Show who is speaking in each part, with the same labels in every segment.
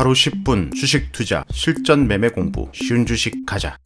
Speaker 1: 하루 10분 주식 투자 실전 매매 공부 쉬운 주식 가자.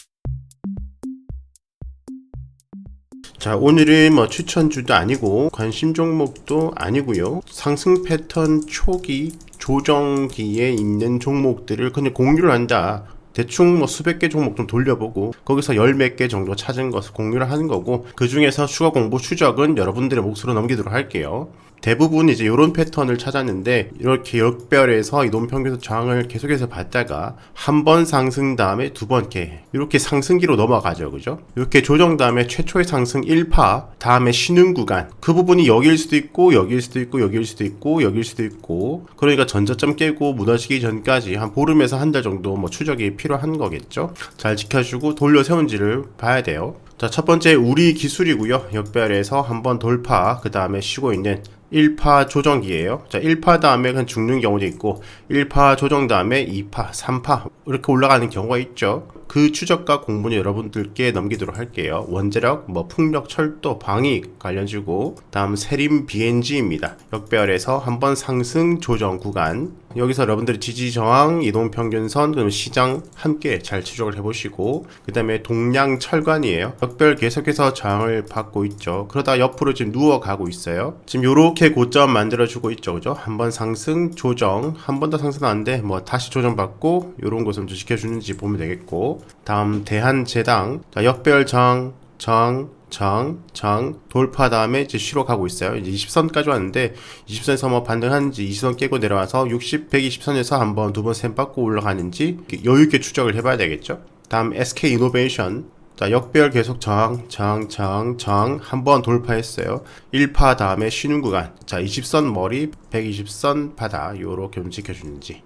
Speaker 1: 자, 오늘은 뭐 추천주도 아니고 관심 종목도 아니고요. 상승 패턴 초기 조정기에 있는 종목들을 그냥 공유를 한다. 대충 뭐 수백 개 종목 좀 돌려보고 거기서 열 몇 개 정도 찾은 것을 공유를 하는 거고 그 중에서 추가 공부 추적은 여러분들의 몫으로 넘기도록 할게요. 대부분 이제 이런 패턴을 찾았는데 이렇게 역별에서 이동 평균선 저항을 계속해서 받다가 한 번 상승 다음에 두번 이렇게 이렇게 상승기로 넘어가죠, 그죠? 이렇게 조정 다음에 최초의 상승 1파 다음에 쉬는 구간 그 부분이 여기일 수도 있고 여기일 수도 있고 여기일 수도 있고 여기일 수도 있고 그러니까 전저점 깨고 무너지기 전까지 한 보름에서 한 달 정도 뭐 추적이 필요한 거겠죠. 잘 지켜주고 돌려 세운지를 봐야 돼요. 자, 첫 번째 우리 기술이고요. 역별에서 한번 돌파, 그 다음에 쉬고 있는 1파 조정기예요. 자, 1파 다음에 그냥 죽는 경우도 있고 1파 조정 다음에 2파, 3파 이렇게 올라가는 경우가 있죠. 그 추적과 공부는 여러분들께 넘기도록 할게요. 원자력, 뭐 풍력, 철도, 방위 관련주고 다음 세림 BNG입니다. 역별에서 한번 상승 조정 구간 여기서 여러분들이 지지 저항, 이동 평균선, 그럼 시장 함께 잘 추적을 해보시고 그 다음에 동량 철관이에요. 역별 계속해서 저항을 받고 있죠. 그러다 옆으로 지금 누워가고 있어요. 지금 요렇게 고점 만들어주고 있죠, 그죠? 한번 상승 조정, 한 번 더 상승하는데 뭐 다시 조정받고 요런 것을 좀 지켜주는지 보면 되겠고 다음 대한제당 자, 역별 저항, 저항, 정, 정, 돌파 다음에 이제 쉬로 가고 있어요. 이제 20선까지 왔는데 20선에서 뭐 반등하는지 20선 깨고 내려와서 60, 120선에서 한 번, 두 번, 셈 받고 올라가는지 여유있게 추적을 해봐야 되겠죠. 다음 SK 이노베이션. 자, 역별 계속 저항, 저항, 저항, 저항 한번 돌파했어요. 1파 다음에 쉬는 구간. 자, 20선 머리, 120선 바다 요렇게 좀 지켜주는지.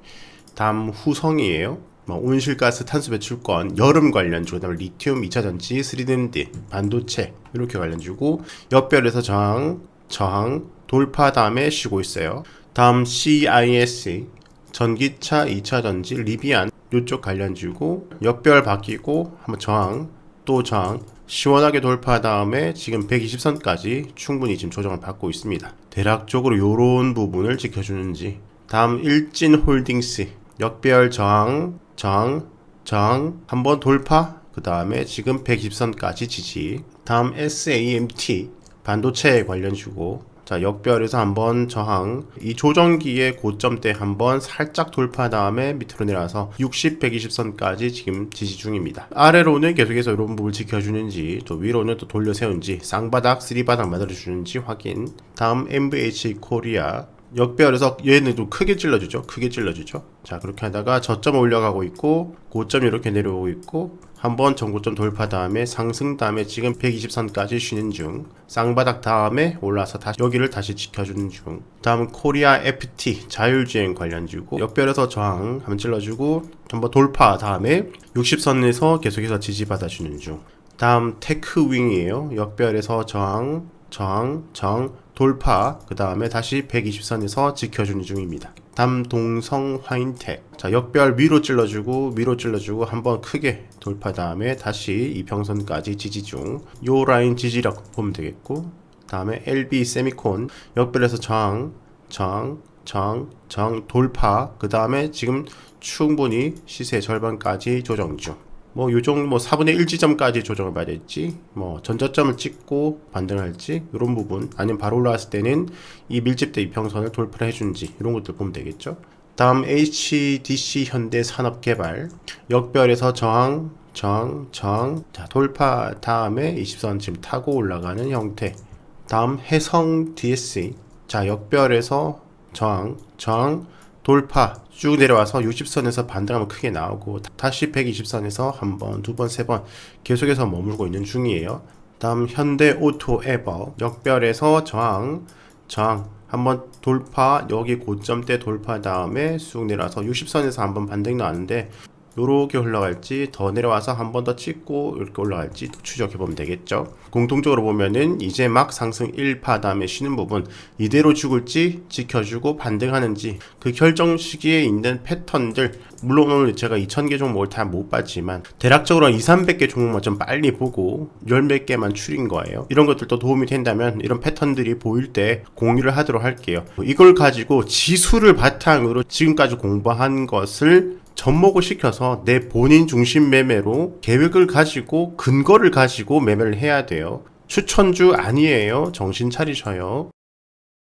Speaker 1: 다음 후성이에요. 뭐 온실가스 탄소 배출권, 여름 관련주, 그다음에 리튬 2차 전지, 3D 반도체 이렇게 관련주고 옆별에서 저항, 저항, 돌파 다음에 쉬고 있어요. 다음 CIS 전기차 2차 전지, 리비안 이쪽 관련주고 옆별 바뀌고 한번 저항, 또 저항 시원하게 돌파 다음에 지금 120선까지 충분히 지금 조정을 받고 있습니다. 대략적으로 이런 부분을 지켜주는지 다음 일진 홀딩스 역별 저항 저항, 저항, 한번 돌파, 그 다음에 지금 120선까지 지지. 다음 SAMT, 반도체 관련 주고, 자, 역별에서 한번 저항, 이 조정기의 고점 때 한번 살짝 돌파 다음에 밑으로 내려와서 60, 120선까지 지금 지지 중입니다. 아래로는 계속해서 이런 부분을 지켜주는지, 또 위로는 또 돌려 세운지, 쌍바닥, 쓰리바닥 만들어주는지 확인. 다음 MVH 코리아, 역배열에서 얘는 좀 크게 찔러주죠. 크게 찔러주죠. 자, 그렇게 하다가 저점 올려가고 있고, 고점 이렇게 내려오고 있고, 한번 전고점 돌파 다음에 상승 다음에 지금 120선까지 쉬는 중. 쌍바닥 다음에 올라서 다시 여기를 다시 지켜주는 중. 다음 코리아 FT 자율주행 관련주고 역별에서 저항 한번 찔러주고 한번 돌파 다음에 60선에서 계속해서 지지받아주는 중. 다음 테크윙이에요. 역별에서 저항, 저항, 저항, 돌파, 그 다음에 다시 120선에서 지켜주는 중입니다. 담동성 화인텍. 자, 역별 위로 찔러주고, 위로 찔러주고, 한번 크게 돌파 다음에 다시 이평선까지 지지 중. 요 라인 지지력 보면 되겠고, 다음에 LB 세미콘. 역별에서 저항, 저항, 저항, 저항, 돌파. 그 다음에 지금 충분히 시세 절반까지 조정 중. 뭐 요정 뭐 4분의 1 지점까지 조정을 봐야 될지 뭐 전저점을 찍고 반등할지 이런 부분. 아니면 바로 올라왔을 때는 이 밀집대 이평선을 돌파를 해주는지 이런 것들 보면 되겠죠? 다음 HDC 현대 산업개발. 역별에서 저항 저항 저항. 자 돌파 다음에 20선 지금 타고 올라가는 형태. 다음 해성 DSC 자 역별에서 저항 저항 돌파 쭉 내려와서 60선에서 반등하면 크게 나오고 다시 120선에서 한 번, 두 번, 세 번 계속해서 머물고 있는 중이에요. 다음 현대 오토 에버 역별에서 저항, 저항 한번 돌파 여기 고점대 돌파 다음에 쑥 내려와서 60선에서 한번 반등 나왔는데 요렇게 흘러갈지 더 내려와서 한 번 더 찍고 이렇게 올라갈지 또 추적해 보면 되겠죠. 공통적으로 보면은 이제 막 상승 1파 다음에 쉬는 부분 이대로 죽을지 지켜주고 반등하는지 그 결정 시기에 있는 패턴들 물론 오늘 제가 2000개 종목을 다 못 봤지만 대략적으로 2, 300개 종목만 좀 빨리 보고 열 몇 개만 추린 거예요. 이런 것들도 도움이 된다면 이런 패턴들이 보일 때 공유를 하도록 할게요. 이걸 가지고 지수를 바탕으로 지금까지 공부한 것을 접목을 시켜서 내 본인 중심 매매로 계획을 가지고 근거를 가지고 매매를 해야 돼요. 추천주 아니에요. 정신 차리셔요.